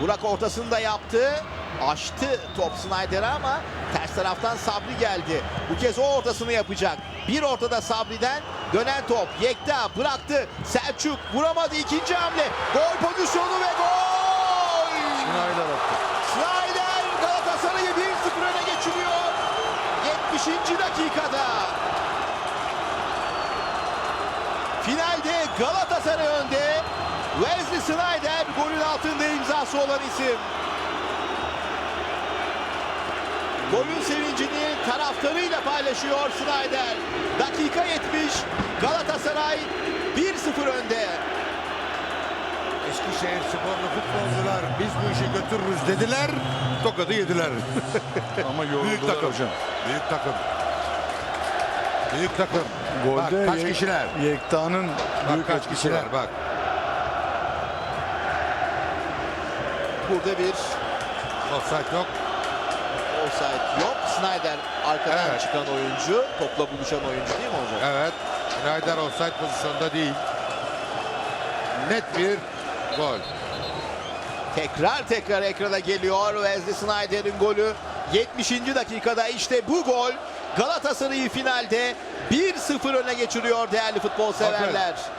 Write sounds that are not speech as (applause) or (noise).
Burak ortasını da yaptı. Açtı top Snyder'a ama ters taraftan Sabri geldi. Bu kez o ortasını yapacak. Bir ortada Sabri'den dönen top. Yekta bıraktı. Selçuk vuramadı. ikinci hamle. Gol pozisyonu ve gol! Schneider attı. Snyder Galatasaray'ı 1-0 öne geçiriyor. 70. dakikada. Finalde Galatasaray önde. Wesley Snyder golün imzası olan isim. Golün sevincini taraftarıyla paylaşıyor Snyder. Dakika 70. Galatasaray 1-0 önde. Eskişehir sporlu futbolcular biz bu işi götürürüz dediler. Tokadı yediler. (laughs) Ama Büyük takım. hocam. Büyük takım. Büyük takım. Golde bak kaç kişiler. Yekta'nın büyük kaç kişiler bak. Burada bir Offside yok. offside yok. Snyder arkadan Evet. çıkan oyuncu. Topla buluşan oyuncu değil mi hocam? Evet. Schneider offside pozisyonda değil. Net bir gol. Tekrar tekrar ekrana geliyor Wesley Snyder'in golü. 70. dakikada işte bu gol Galatasaray'ı finalde 1-0 öne geçiriyor değerli futbol severler.